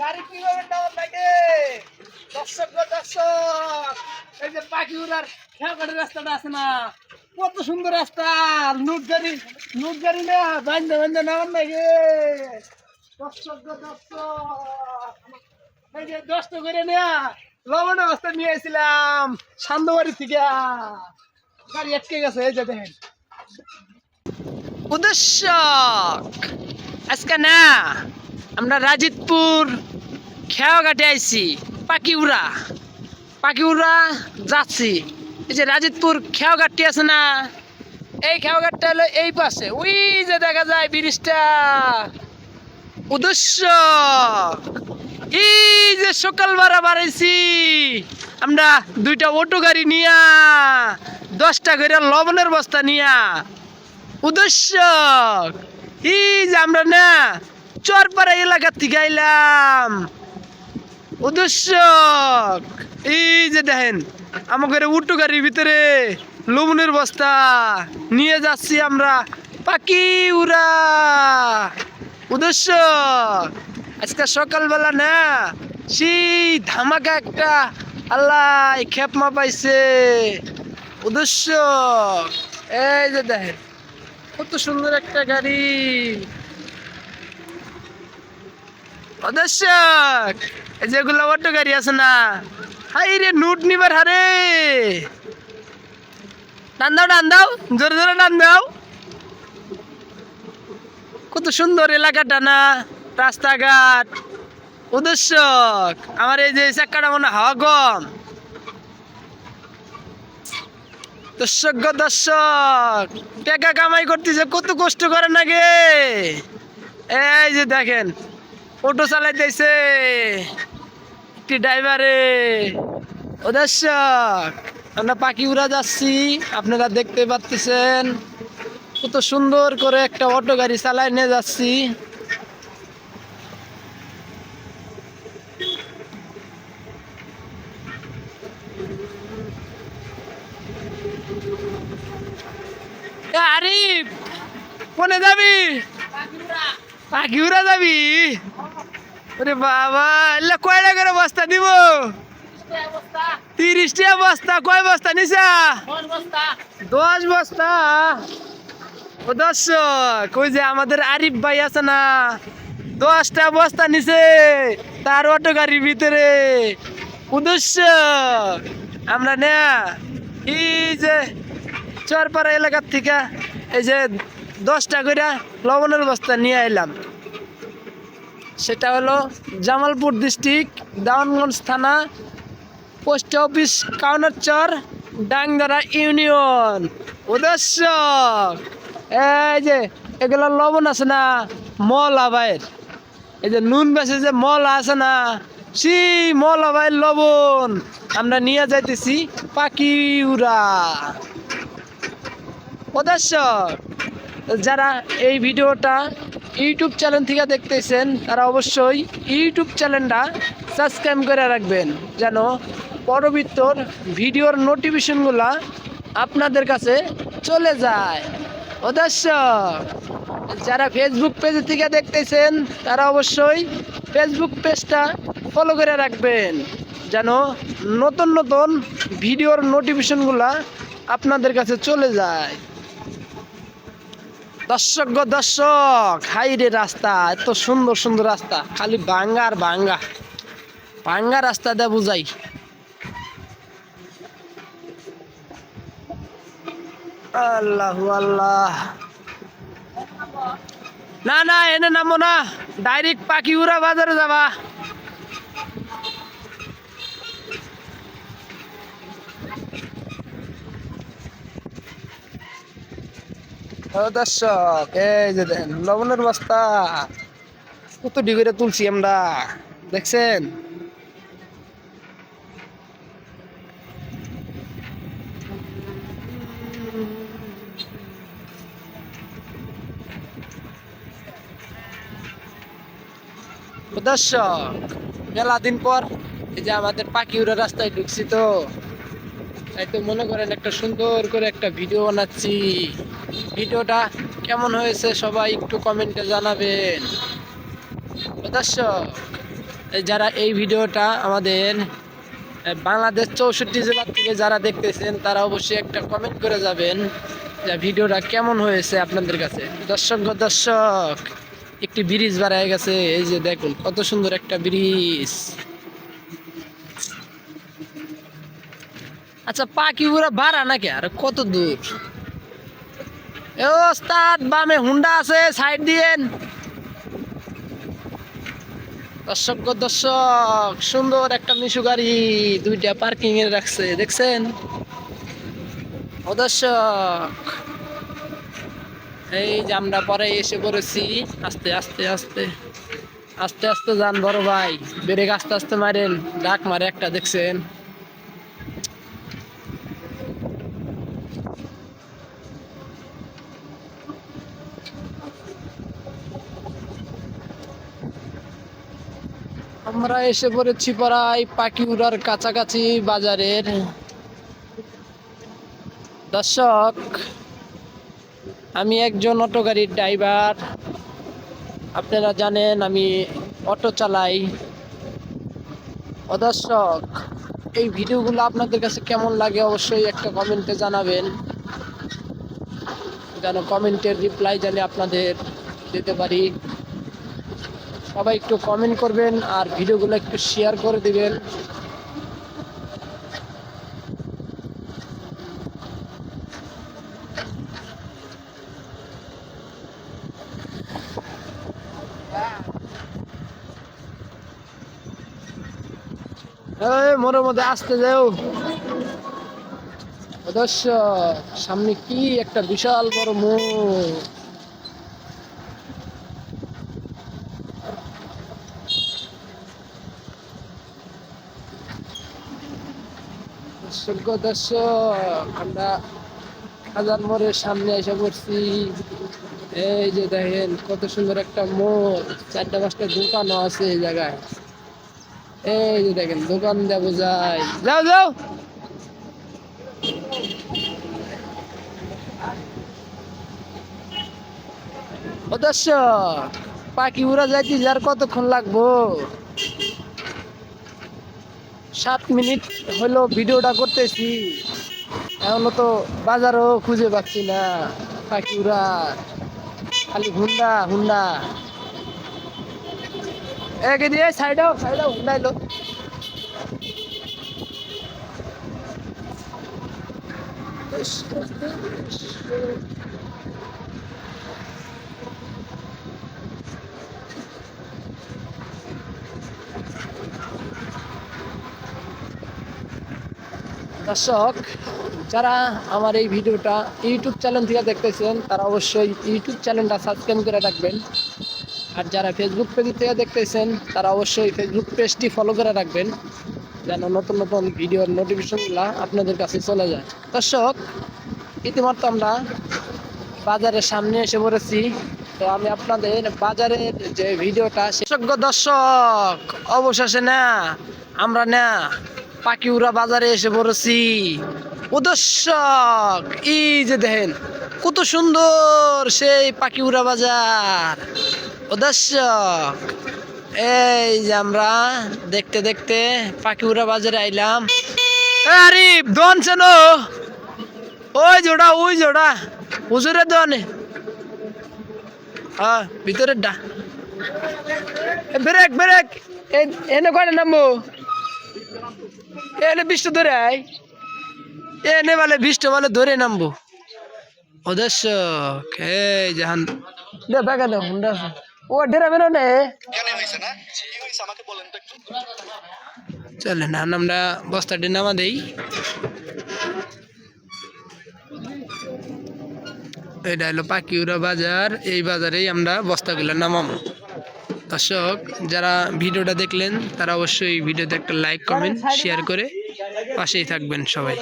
গাড়ি কীভাবে দর্শক দর্শক, এই যে পাখি আছে না? কত সুন্দর রাস্তা নুট গাড়ি না বান্ধে বান্ধে নামান লাগে দর্শক করে নেয়া লবণ অবস্থা নিয়ে এসেছিলাম সান্দবাড়ি থেকে। গাড়ি আটকে গেছে, এই যে দেখেন। উদ্দেশ্যক আজকে না, আমরা রাজিতপুর খেয়াঘাটে আইছি পাকিউরা পাকিউরা যাচ্ছি। এই যে রাজিতপুর খেয়াঘাটটি আছে না, এই খেয়াঘাটটা হলো এই পাশে। ওই যে দেখা যায় ব্রিজটা। উদ্দেশ্য, এই যে সকালবেলা বাড়াইছি আমরা দুইটা অটো গাড়ি নিয়া, দশটা করে লবণের বস্তা নিয়া। উদ্দেশ্য যে আমরা না চরপাড়া এলাকার থেকে আইলাম। উদ্দেশ্য এই যে দেখেন আমাদের উটু গাড়ির ভিতরে লবণের বস্তা নিয়ে যাচ্ছি আমরা। পাখি উড়া। উদ্দেশ্য আজকে সকালবেলা না সেই ধামাকা একটা আল্লাহ খেপমা পাইছে। উদ্দেশ্য এই যে দেখেন কত সুন্দর একটা গাড়ি। অদর্শক, এই যেগুলো অটো গাড়ি আছে না? হাই রে, নোট নিবার হারে। টান দাও টান দাও, জোরে জোরে টান দাও। কত সুন্দর এলাকাটা না, রাস্তাঘাট। উদ্দেশ্যক আমার এই যে চাক্কাটা মনে হাওয়া কম। দর্শক দর্শক। টাকা কামাই করতেছে, কত কষ্ট করে না গে এই যে দেখেন, অটো চালাইতেছে একটি ড্রাইভারে। ও দর্শক, আমরা পাখি উড়া যাচ্ছি, আপনারা দেখতে পাচ্ছেন কত সুন্দর করে একটা অটো গাড়ি চালাই নিয়ে যাচ্ছি। আরিফ, কোনে যাবি? পাখি উড়া যাবি? ওরে বাবা, এলে কয়টা করে বস্তা দিব? তিরিশটা বস্তা, কয় বস্তা নিছা? দশ বস্তা? ও দর্শক, ওই যে আমাদের আরিফ ভাই আছে না, দশটা বস্তা নিছে তার অটো গাড়ির ভিতরে। উদ্দেশ্য আমরা না এই যে চরপাড়া এলাকার থেকে এই যে দশটা করে লবণের বস্তা নিয়ে এলাম সেটা হলো জামালপুর ডিস্ট্রিক্ট, দাউনগঞ্জ থানা, post office Kaunarchar Dangdhara union. উদ্দেশ্য? এই যে এগুলো লবণ আছে না, মলা ভাইয়ের। এই যে নুন বেশি যে মল আছে না সেই মলা ভাইয়ের লবণ। আমরা নিয়ে যাইতেছি পাকিউরা দর্শক যারা এই ভিডিওটা ইউটিউব চ্যানেল থেকে দেখতেছেন, তারা অবশ্যই ইউটিউব চ্যানেলটা সাবস্ক্রাইব করে রাখবেন, যেন পরবর্তীর ভিডিওর নোটিফিকেশনগুলা আপনাদের কাছে চলে যায়। ও যারা ফেসবুক পেজ থেকে দেখতেছেন, তারা অবশ্যই ফেসবুক পেজটা ফলো করে রাখবেন, যেন নতুন নতুন ভিডিওর নোটিফিকেশনগুলা আপনাদের কাছে চলে যায়। দর্শক গো, দর্শক হাই রে রাস্তা, এত সুন্দর সুন্দর রাস্তা, খালি বাঙ্গা আর বাঙ্গা। বাঙ্গা রাস্তা দিয়ে বুঝাই। আল্লাহ আল্লাহ। না না, এনে নামো না, ডাইরেক্ট পাখি উড়া বাজারে যাবা। দর্শক, এই যে দেখেন, লবণের বস্তা। কত ডিগ্রি তুলছি আমরা, দেখছেন? দর্শক মেলা দিন পর এই যে আমাদের পাখি উড়ে রাস্তায় ঢুকছি তো। তাই তো মনে করেন একটা সুন্দর করে একটা ভিডিও বানাচ্ছি। ভিডিওটা কেমন হয়েছে সবাই একটু কমেন্টে জানাবেন। যারা এই ভিডিওটা আমাদের বাংলাদেশ চৌষট্টি জেলা থেকে যারা দেখতেছেন, তারা অবশ্যই একটা কমেন্ট করে যাবেন যে ভিডিওটা কেমন হয়েছে আপনাদের কাছে। দর্শক দর্শক, একটি ব্রিজ বাড়ায় গেছে। এই যে দেখুন, কত সুন্দর একটা ব্রিজ। আচ্ছা পাখি পুরা বাড়া নাকি? আর কত দূর। এ ওস্তাদ, বামে হুন্ডা আছে, সাইড দিয়েন দর্শক দর্শক, সুন্দর একটা মিশু গাড়ি দুইটা পার্কিং এ রাখছে, দেখছেন? দর্শক, এই যে আমরা পরে এসে পড়েছি, আস্তে আস্তে আস্তে। আস্তে আস্তে যান বড় ভাই, ব্রেক আস্তে আস্তে মারেন, ডাক মারে একটা, দেখছেন? আমরা এসে পড়েছি প্রায় পাখি উড়ার কাছাকাছি বাজারের। দর্শক, আমি একজন অটো গাড়ির ড্রাইভার। আপনারা জানেন আমি অটো চালাই। ও দর্শক এই ভিডিওগুলো আপনাদের কাছে কেমন লাগে অবশ্যই একটা কমেন্টে জানাবেন। যেন কমেন্টের রিপ্লাই জানি আপনাদের দিতে পারি। সবাই একটু কমেন্ট করবেন আর ভিডিওগুলো একটু শেয়ার করে দিবেন। মোর মধ্যে আসতে যাও। সামনে কি একটা বিশাল বড় মুখ দর্শক আমরা হাজার মোড়ের সামনে এসে পড়ছি। এই যে দেখেন কত সুন্দর একটা মোড় চারটা পাঁচটা দোকানও আছে এই জায়গায়। এই যে দেখেন দোকান দেওয়া যায় যাও যাও। ও দর্শক পাখি উড়া যাইতে যার কতক্ষণ লাগবো? সাত মিনিট হলো ভিডিওটা করতেছি। এখনও তো বাজারও খুঁজে পাচ্ছি না। পাখি উড়া খালি হুন্ডা হুন্ডা। একে দিয়ে সাইডাও সাইডাও হুন্ডা এলো। দর্শক যারা আমার এই ভিডিওটা ইউটিউব চ্যানেল থেকে দেখতেছেন, তারা অবশ্যই ইউটিউব চ্যানেলটা সাবস্ক্রাইব করে রাখবেন। আর যারা ফেসবুক পেজ থেকে দেখতেছেন, তারা অবশ্যই ফেসবুক পেজটি ফলো করে রাখবেন, যেন নতুন নতুন ভিডিওর নোটিফিকেশনগুলো আপনাদের কাছে চলে যায়। দর্শক, ইতিমধ্যে আমরা বাজারের সামনে এসে পড়েছি। তো আমি আপনাদের বাজারের যে ভিডিওটা দর্শক, অবশেষে না, আমরা না পাকিউরা বাজারে এসে পড়েছি। ও দর্শক, এই যে দেখেন, কত সুন্দর সেই পাকিউরা বাজার। ও এই যে আমরা দেখতে দেখতে পাকিউরা বাজারে আইলাম। এ আরিফ দন চেনো? ওই জোড়া ওই জোড়া। হুজুরের দোয়ানে। হ্যাঁ ভিতরের ডা। Break break. এনে কয়টা নামবো? এনে বিষ্ট ধরে আয়। এনে বলে বিষ্ট বলে ধরে নামবো। দর্শক এই জাহান। দে দেখা দে, হুন্ডা। ও ডেরা বেরো নে। চলে না আমরা বস্তাটি নামা দেই। এটা হলো পাকিউরা বাজার। এই বাজারেই আমরা বস্তাগুলো নামাবো। দর্শক, যারা ভিডিওটা দেখলেন, তারা অবশ্যই ভিডিওতে একটা লাইক কমেন্ট শেয়ার করে পাশেই থাকবেন সবাই।